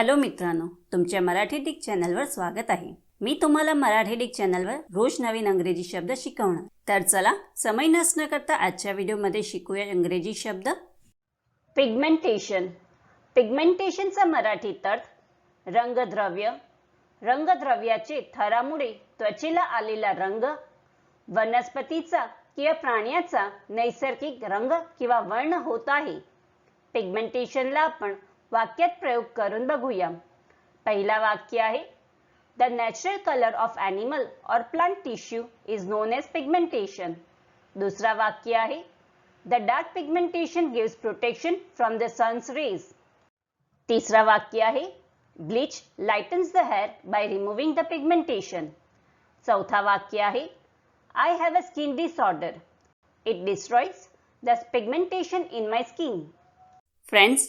Hello मित्रांनो तुमच्या Marathi Dick चॅनलवर स्वागत आहे. मी तुम्हाला मराठी डिक चॅनलवर रोज नवीन अंग्रेजी शब्द शिकवणार. तर चला समय नसणं करता आजच्या व्हिडिओमध्ये शिकूया इंग्रजी शब्द. पिगमेंटेशन पिगमेंटेशनचा मराठीत अर्थ रंगद्रव्य. रंगद्रव्याचे थरामुळे त्वचेला आलेला रंग वनस्पतीचा किंवा प्राण्याचा नैसर्गिक रंग किंवा वर्ण होत आहे. पिगमेंटेशनला आपण वाक्यात प्रयोग करून बघूया. पहिला वाक्य आहे the natural colour of animal और plant tissue is known as pigmentation दुसरा वाक्य आहे the dark pigmentation gives protection from the sun's rays तिसरा वाक्य आहे bleach lightens the hair by removing the pigmentation चौथा वाक्य आहे I have a skin disorder it destroys the pigmentation in my skin friends